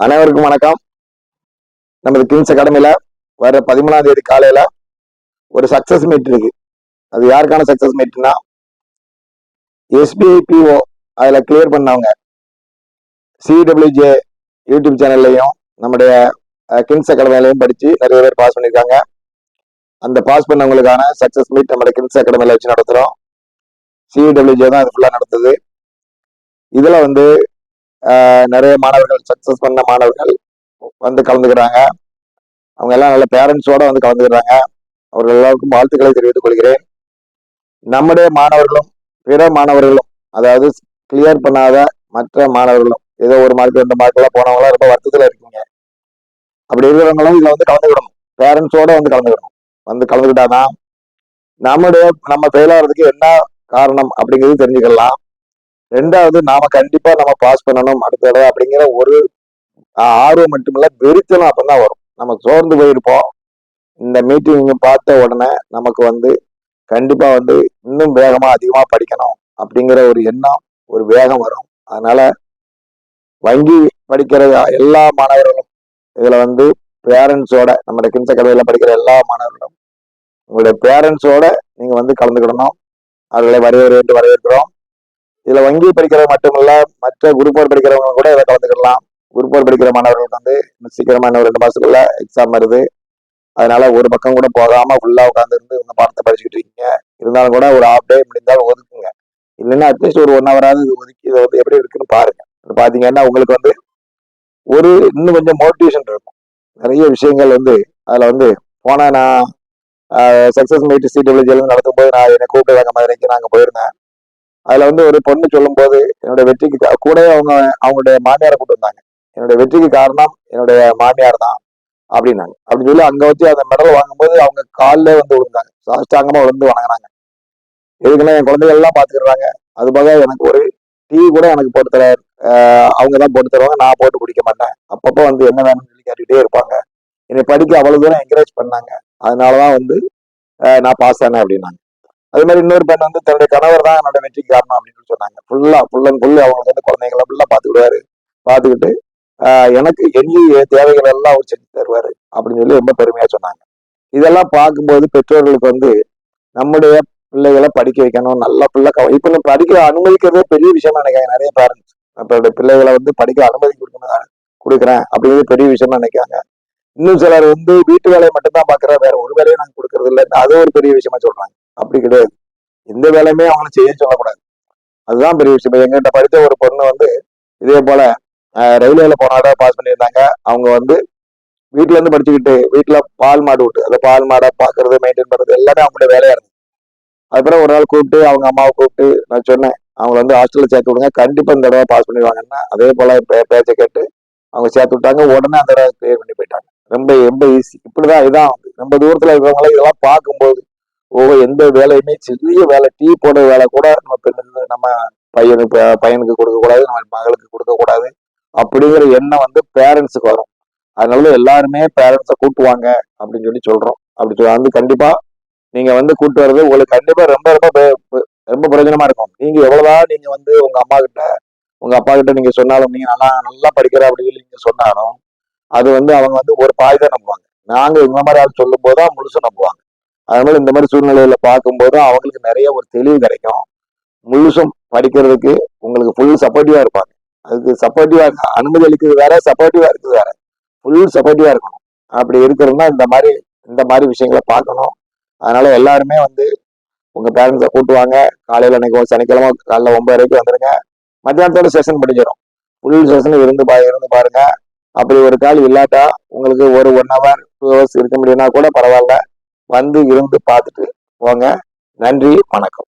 அனைவருக்கும் வணக்கம். நமது கிங்ஸ் அகாடமியில வர பதிமூணாம் தேதி காலையில ஒரு சக்சஸ் மீட் இருக்கு. அது யாருக்கான சக்சஸ் மீட்னா எஸ்பிஐ பிஓ அதில் கிளியர் பண்ணவங்க. சிடபிள்யூஜே யூடியூப் சேனல்லையும் நம்முடைய கிங்ஸ் அகாடமிலையும் படிச்சு நிறைய பேர் பாஸ் பண்ணியிருக்காங்க அந்த பாஸ் பண்ணவங்களுக்கான சக்சஸ் மீட் நம்மளோட கிங்ஸ் அகாடமியில் வச்சு நடத்துகிறோம் சிடபிள்யூஜே தான் அது ஃபுல்லாக நடத்துது. இதில் வந்து நிறைய மாணவர்கள் சக்சஸ் பண்ண மாணவர்கள் வந்து கலந்துக்கிறாங்க. அவங்க எல்லாம் நல்ல பேரண்ட்ஸோட வந்து கலந்துக்கிறாங்க. அவர்கள் எல்லாருக்கும் வாழ்த்துக்களை தெரிவித்துக் கொள்கிறேன். நம்முடைய மாணவர்களும் பிற மாணவர்களும் அதாவது கிளியர் பண்ணாத மற்ற மாணவர்களும் ஏதோ ஒரு மார்க் ரெண்டு மார்க்கெல்லாம் போனவங்களாம் ரொம்ப வருத்தத்தில் இருக்கீங்க. அப்படி இருக்கிறவங்களும் இதுல வந்து கலந்துக்கிடணும் பேரண்ட்ஸோட வந்து கலந்துக்கிடணும் வந்து கலந்துக்கிட்டாதான் நம்முடைய நம்ம ஃபெயில் ஆகிறதுக்கு என்ன காரணம் அப்படிங்கிறது தெரிஞ்சுக்கலாம். ரெண்டாவது நாம கண்டிப்பா நம்ம பாஸ் பண்ணணும் அடுத்த தடவை அப்படிங்கிற ஒரு ஆர்வம் மட்டுமில்ல வெறித்தனம் அப்பதான் வரும். நம்ம சோர்ந்து போயிருப்போம். இந்த மீட்டிங் பார்த்த உடனே நமக்கு வந்து கண்டிப்பா வந்து இன்னும் வேகமா அதிகமா படிக்கணும் அப்படிங்கிற ஒரு எண்ணம் ஒரு வேகம் வரும். அதனால வங்கி படிக்கிற எல்லா மாணவர்களும் இதுல வந்து பேரண்ட்ஸோட நம்மளுடைய கிஞ்ச கதையில படிக்கிற எல்லா மாணவர்களும் உங்களுடைய பேரண்ட்ஸோட நீங்க வந்து கலந்துக்கிடணும். அவர்களை வரவேற்று வரவேற்கிறோம். இதுல வங்கி படிக்கிறது மட்டுமல்ல மற்ற குரூப் போர் படிக்கிறவங்க கூட இதை கலந்துக்கிடலாம் குரூப் போர் படிக்கிற மாணவர்களுக்கு வந்து இன்னும் சீக்கிரமா இன்னும் ரெண்டு மாசத்துக்குள்ள எக்ஸாம் வருது. அதனால ஒரு பக்கம் கூட போகாம ஃபுல்லா உட்காந்து இருந்து உங்க பாடத்தை படிச்சுக்கிட்டு இருக்கீங்க. இருந்தாலும் கூட ஒரு ஹாஃப் டே முடிந்தால் ஒதுக்குங்க. இல்லைன்னா அட்லீஸ்ட் ஒரு ஒன் ஹவராவது இது ஒதுக்கி இதை வந்து எப்படி இருக்குன்னு பாருங்க. பாத்தீங்கன்னா உங்களுக்கு வந்து ஒரு இன்னும் கொஞ்சம் மோட்டிவேஷன் இருக்கும். நிறைய விஷயங்கள் வந்து அதுல வந்து போனால் நான் சக்சஸ் மீட் சிடபிள்யூஜியில் நடத்தும் போது நான் என்னை கூப்பிட்டு மதுரைக்கு நாங்க போயிருந்தேன். அதுல வந்து ஒரு பொண்ணு சொல்லும்போது என்னுடைய வெற்றிக்கு கூட கூடவே அவங்க அவங்களுடைய மாமியாரை கூட்டு வந்தாங்க. என்னுடைய வெற்றிக்கு காரணம் என்னுடைய மாமியார் தான் அப்படின்னாங்க. அப்படின்னு சொல்லி அங்க வச்சு அந்த மெடல் வாங்கும்போது அவங்க காலில் வந்து விழுந்தாங்க. சாஷ்டாங்கமா விழுந்து வணங்கினாங்க. எதுக்குன்னா என் குழந்தைகள் எல்லாம் பாத்துக்கிறாங்க அது போக எனக்கு ஒரு டீ கூட எனக்கு போட்டு தர அவங்க தான் போட்டு தருவாங்க. நான் போட்டு குடிக்க மாட்டேன். அப்பப்போ வந்து என்ன வேணும்னு சொல்லி கேட்டுக்கிட்டே இருப்பாங்க. என்னை படிக்க அவ்வளவு தூரம் என்கரேஜ் பண்ணாங்க. அதனாலதான் வந்து நான் பாஸ் ஆனேன் அப்படின்னாங்க. அது மாதிரி இன்னொரு பெண் வந்து தன்னுடைய கணவர் தான் என்னோட வெற்றிக்கு காரணம் அப்படின்னு சொன்னாங்க. ஃபுல்லா ஃபுல் அண்ட் அவங்களுக்கு வந்து குழந்தைங்களை ஃபுல்லா பாத்துக்கிடுவாரு பாத்துக்கிட்டு ஆஹ் எனக்கு எண்ணி தேவைகள் எல்லாம் அவர் செஞ்சு தருவாரு அப்படின்னு சொல்லி ரொம்ப பெருமையா சொன்னாங்க. இதெல்லாம் பார்க்கும்போது பெற்றோர்களுக்கு வந்து நம்முடைய பிள்ளைகளை படிக்க வைக்கணும். நல்ல பிள்ளை கவ- இப்ப நம்ம படிக்க அனுமதிக்கிறதே பெரிய விஷயமா நினைக்காங்க நிறைய பேரண்ட்ஸ் நம்மளுடைய பிள்ளைகளை வந்து படிக்க அனுமதி கொடுக்கணும் கொடுக்குறேன் அப்படிங்கிறது பெரிய விஷயமா நினைக்காங்க இன்னும் சிலர் வந்து வீட்டு வேலையை மட்டும்தான் பாக்குற வேற ஒரு வேலையை நாங்க கொடுக்கறது இல்லைன்னு அது ஒரு பெரிய விஷயமா சொல்றாங்க. அப்படி கிடையாது. எந்த வேலையுமே அவங்களை செய்ய சொல்லக்கூடாது. அதுதான் பெரிய விஷயம். இப்போ எங்கிட்ட படித்த ஒரு பொண்ணு வந்து இதே போல ரயில்வேல போனாட பாஸ் பண்ணியிருந்தாங்க. அவங்க வந்து வீட்டுல இருந்து படிச்சுக்கிட்டு வீட்டுல பால் மாடு விட்டு அந்த பால் மாடை பாக்குறது மெயின்டைன் பண்றது எல்லாமே அவங்களுடைய வேலையா இருந்தது. அதுக்கப்புறம் ஒரு நாள் கூப்பிட்டு அவங்க அம்மாவை கூப்பிட்டு நான் சொன்னேன் அவங்க வந்து ஹாஸ்டல்ல சேர்த்து விடுங்க. கண்டிப்பா இந்த தடவை பாஸ் பண்ணிடுவாங்கன்னா அதே போல பேச்சை கேட்டு அவங்க சேர்த்து விட்டாங்க. உடனே அந்த தடவை கிளியர் பண்ணி போயிட்டாங்க. ரொம்ப ரொம்ப ஈஸி இப்படிதான் இதான் ரொம்ப தூரத்துல இருக்கிறவங்கள இதெல்லாம் பார்க்கும்போது ஓ எந்த வேலையுமே சிறிய வேலை டீ போடுற வேலை கூட நம்ம பெண்ணுக்கு நம்ம பையனுக்கு பையனுக்கு கொடுக்கக்கூடாது நம்ம மகளுக்கு கொடுக்கக்கூடாது அப்படிங்கிற எண்ணம் வந்து பேரண்ட்ஸுக்கு வரும். அதனால எல்லாருமே பேரண்ட்ஸை கூட்டுவாங்க அப்படின்னு சொல்லி சொல்றோம். அப்படி வந்து கண்டிப்பா நீங்க வந்து கூட்டு வர்றது உங்களுக்கு கண்டிப்பா ரொம்ப ரொம்ப ரொம்ப பிரயோஜனமா இருக்கும். நீங்க எவ்வளவுதான் நீங்க வந்து உங்க அம்மா கிட்ட உங்க அப்பா கிட்ட நீங்க சொன்னாலும் நீங்க நல்லா நல்லா படிக்கிற அப்படின்னு சொல்லி நீங்க சொன்னாலும் அது வந்து அவங்க வந்து ஒரு பாய் தான் நம்புவாங்க. நாங்க இந்த மாதிரி ஆள் சொல்லும் போது தான் முழுசு நம்புவாங்க. அதனால இந்த மாதிரி சூழ்நிலையில பார்க்கும்போது அவங்களுக்கு நிறைய ஒரு தெளிவு கிடைக்கும். முழுசும் படிக்கிறதுக்கு உங்களுக்கு ஃபுல் சப்போர்ட்டிவா இருப்பாங்க. அதுக்கு சப்போர்ட்டிவா அனுமதி அளிக்கிறது வேற சப்போர்ட்டிவா இருக்குது வேற. ஃபுல் சப்போர்ட்டிவா இருக்கணும். அப்படி இருக்கிறதுனா இந்த மாதிரி இந்த மாதிரி விஷயங்களை பார்க்கணும். அதனால எல்லாருமே வந்து உங்க பேரண்ட்ஸை கூட்டுவாங்க. காலையில அன்னைக்கு சனிக்கிழமை காலைல ஒன்பது வரைக்கும் வந்துருங்க. மத்தியானத்தோட செஷன் படிச்சிடும் ஃபுல் செஷன் இருந்து பா இருந்து பாருங்க. அப்படி ஒரு கால் இல்லாட்டா உங்களுக்கு ஒரு ஒன் ஹவர் டூ ஹவர்ஸ் இருக்க முடியும்னா கூட பரவாயில்ல. வந்து இருந்து பார்த்துட்டு போங்க. நன்றி வணக்கம்.